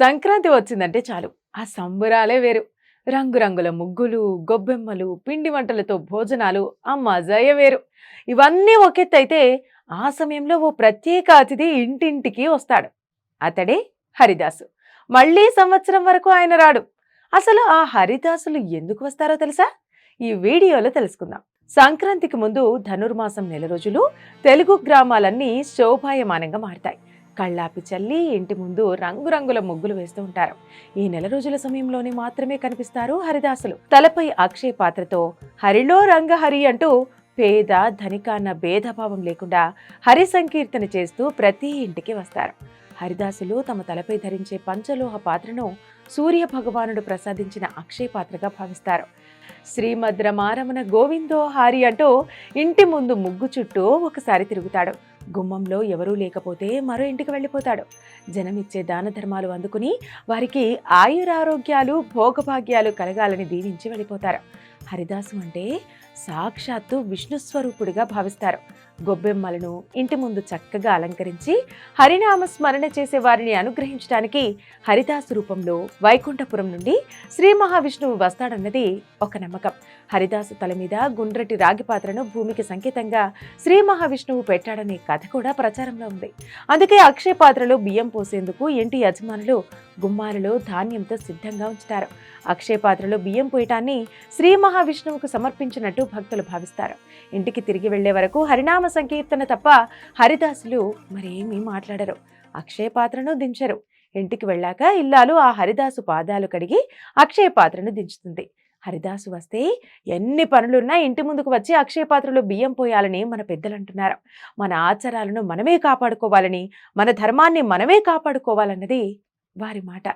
సంక్రాంతి వచ్చిందంటే చాలు. ఆ సంబురాలే వేరు. రంగురంగుల ముగ్గులు గొబ్బెమ్మలు పిండి వంటలతో భోజనాలు ఆ మజాయే వేరు. ఇవన్నీ ఒకెత్తైతే ఆ సమయంలో ఓ ప్రత్యేక అతిథి ఇంటింటికి వస్తాడు. అతడే హరిదాసు. మళ్ళీ సంవత్సరం వరకు ఆయన రాడు. అసలు ఆ హరిదాసులు ఎందుకు వస్తారో తెలుసా? ఈ వీడియోలో తెలుసుకుందాం. సంక్రాంతికి ముందు ధనుర్మాసం నెల రోజులు తెలుగు గ్రామాలన్నీ శోభాయమానంగా మారతాయి. కళ్ళాపి చల్లి ఇంటి ముందు రంగురంగుల ముగ్గులు వేస్తూ ఉంటారు. ఈ నెల రోజుల సమయంలోనే మాత్రమే కనిపిస్తారు హరిదాసులు. తలపై అక్షయ పాత్రతో హరిలో రంగహరి అంటూ పేద ధనిక అన్న భేదభావం లేకుండా హరి సంకీర్తన చేస్తూ ప్రతి ఇంటికి వస్తారు. హరిదాసులు తమ తలపై ధరించే పంచలోహ పాత్రను సూర్య భగవానుడు ప్రసాదించిన అక్షయ పాత్రగా భావిస్తారు. శ్రీమద్ రమారమణ గోవిందో హారి అంటూ ఇంటి ముందు ముగ్గు చుట్టూ ఒకసారి తిరుగుతాడు. గుమ్మంలో ఎవరూ లేకపోతే మరో ఇంటికి వెళ్ళిపోతాడు. జనమిచ్చే దాన ధర్మాలు అందుకుని వారికి ఆయురారోగ్యాలు భోగభాగ్యాలు కలగాలని దీవించి వెళ్ళిపోతారు. హరిదాసు అంటే సాక్షాత్తు విష్ణు స్వరూపుడిగా భావిస్తారు. గొబ్బెమ్మలను ఇంటి ముందు చక్కగా అలంకరించి హరినామ స్మరణ చేసే వారిని అనుగ్రహించడానికి హరిదాసు రూపంలో వైకుంఠపురం నుండి శ్రీ మహావిష్ణువు వస్తాడన్నది ఒక నమ్మకం. హరిదాసు తల మీద గుండ్రటి రాగి పాత్రను భూమికి సంకేతంగా శ్రీ మహావిష్ణువు పెట్టాడనే కథ కూడా ప్రచారంలో ఉంది. అందుకే అక్షయ పాత్రలో బియ్యం పోసేందుకు ఇంటి యజమానులు గుమ్మాలలో ధాన్యంతో సిద్ధంగా ఉంచుతారు. అక్షయ పాత్రలో బియ్యం పోయటాన్ని శ్రీ మహావిష్ణువుకు సమర్పించినట్టు భక్తులు భావిస్తారు. ఇంటికి తిరిగి వెళ్ళే వరకు హరినామ సంకీర్తన తప్ప హరిదాసులు మరేమీ మాట్లాడరు. అక్షయ పాత్రను దించరు. ఇంటికి వెళ్ళాక ఇల్లాలు ఆ హరిదాసు పాదాలు కడిగి అక్షయ పాత్రను దించుతుంది. హరిదాసు వస్తే ఎన్ని పనులున్నా ఇంటి ముందుకు వచ్చి అక్షయ పాత్రలో బియ్యం పోయాలని మన పెద్దలు అంటున్నారు మన ఆచారాలను మనమే కాపాడుకోవాలని మన ధర్మాన్ని మనమే కాపాడుకోవాలన్నది వారి మాట.